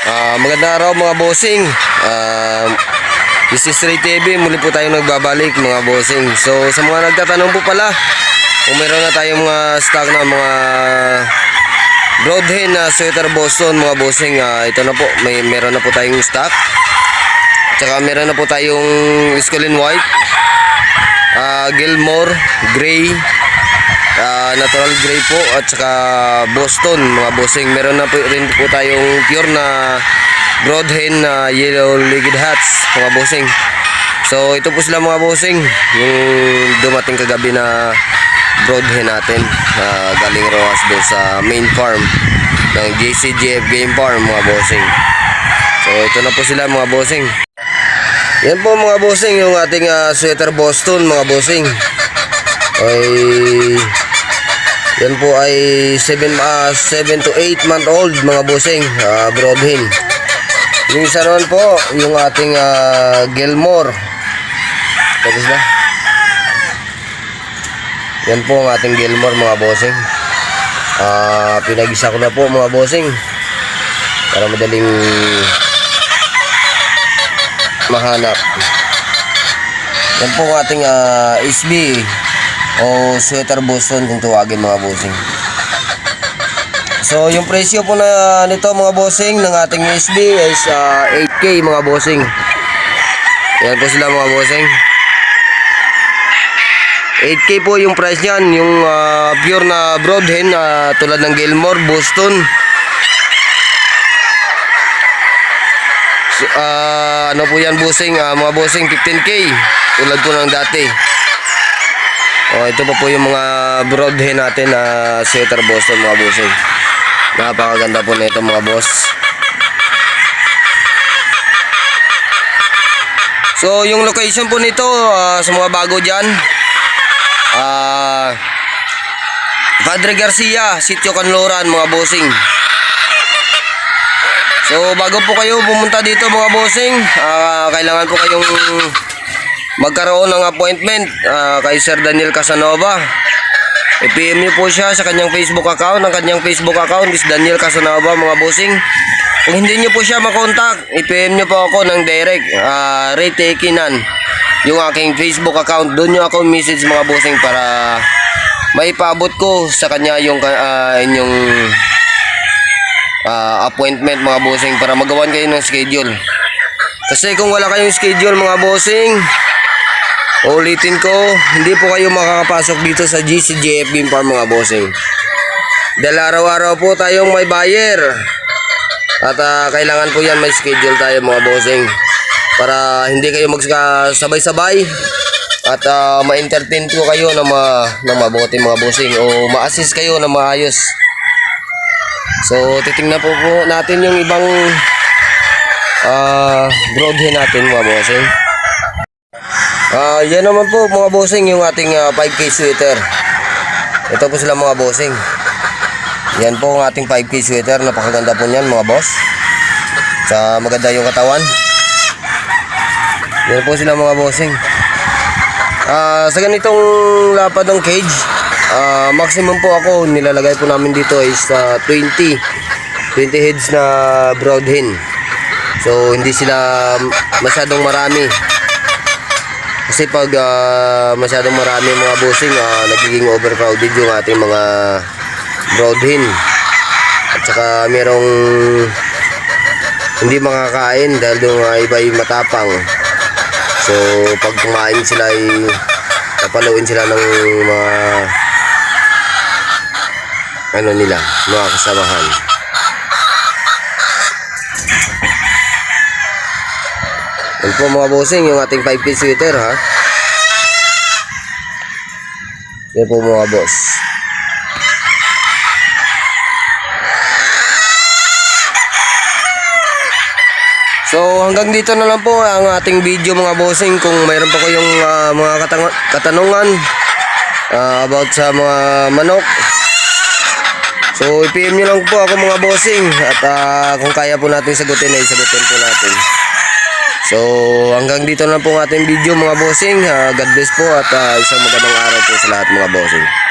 Ah, magandang araw mga bossing. Ah, this is Ray TV. Muli po tayong nagbabalik mga bossing. So sa mga nagtatanong po pala, kung meron na tayong mga stock na mga Broadhen na sweater Boston mga bossing. Ah, ito na po, may meron na po tayong stock. Tsaka meron na po tayong Escolin White, ah, Gilmore, Gray, Ah, natural gray po at saka Boston mga bossing. Meron na po rin po tayong pure na broadhen na yellow legged hats mga bossing. So ito po sila mga bossing yung dumating kagabi na broadhen natin ah, galing Roas doon sa main farm ng JCGF Game Farm mga bossing. So ito na po sila mga bossing. Yan po mga bossing yung ating ah, sweater Boston mga bossing. Ay yan po ay 7 ah 7 to 8 month old mga bossing, uh, broadhin. Yung isa ron po, yung ating ah, Gilmore. Tapos na. Yan po ang ating Gilmore mga bossing. Ah, pinag-isa ko na po mga bossing. Para madaling mahanap. Yan po ang ating ah, SB o sweater Boston kung tuwagin mga bossing. So yung presyo po na nito mga bossing ng ating SB is ah, 8k mga bossing. Yan po sila mga bossing. 8k po yung price niyan, yung ah, pure na broadhen na tulad ng Gilmore Boston. So, ah, ano po yan bossing, Ah, mga bossing 15k tulad po ng dati. Oh, ito pa po yung mga broadhead natin na sweater Boston mga bossing. Napakaganda po nito mga boss. So, yung location po nito ah, sa mga bago diyan. Ah Padre Garcia, Sitio Canloran mga bossing. So, bago po kayo pumunta dito mga bossing, ah, kailangan po kayong magkaroon ng appointment ah, kay Sir Daniel Casanova. I-PM niyo po siya sa kanyang Facebook account. Ang kanyang Facebook account is Daniel Casanova mga bossing. Kung hindi niyo po siya makontak, i-PM niyo po ako ng direct. Uh, Ray Tekinan. Yung aking Facebook account. Doon niyo ako message mga bossing para maipaabot ko sa kanya yung ah, inyong ah, appointment mga bossing para magawan kayo ng schedule. Kasi kung wala kayong schedule mga bossing, Ulitin ko, hindi po kayo makakapasok dito sa GCJF Game Farm mga bossing. Dahil araw-araw po tayong may buyer. At ah, kailangan po yan may schedule tayo mga bossing. Para hindi kayo magsabay-sabay. At ah, ma-entertain ko kayo na, ma na mabuti mga bossing. O ma-assist kayo na maayos. So titingnan po po natin yung ibang ah broadhead natin mga bossing. Ah, yan naman po mga bossing yung ating ah, 5K sweater. Ito po sila mga bossing. Yan po ang ating 5K sweater. Napakaganda po niyan mga boss. Sa maganda yung katawan. Yan po sila mga bossing. Ah, sa ganitong lapad ng cage, ah, maximum po ako nilalagay po namin dito is ah, 20 20 heads na broad hen. So hindi sila masyadong marami. Kasi pag ah, masyadong marami mga bossing, ah, nagiging overcrowded yung ating mga broadhin. At saka merong hindi makakain dahil yung mga iba ay matapang. So pag kumain sila ay papaluin sila ng mga ano nila, mga kasamahan. Yan po mga bossing, yung ating 5 piece sweater ha. Yan po mga boss. So hanggang dito na lang po ang ating video mga bossing. Kung mayroon pa kayong ah, mga katanungan ah, about sa mga manok. So i-PM nyo lang po ako mga bossing. At ah, kung kaya po natin sagutin ay sagutin po natin. So hanggang dito na po ang ating video mga bossing. Ah, God bless po at ah, isang magandang araw po sa lahat mga bossing.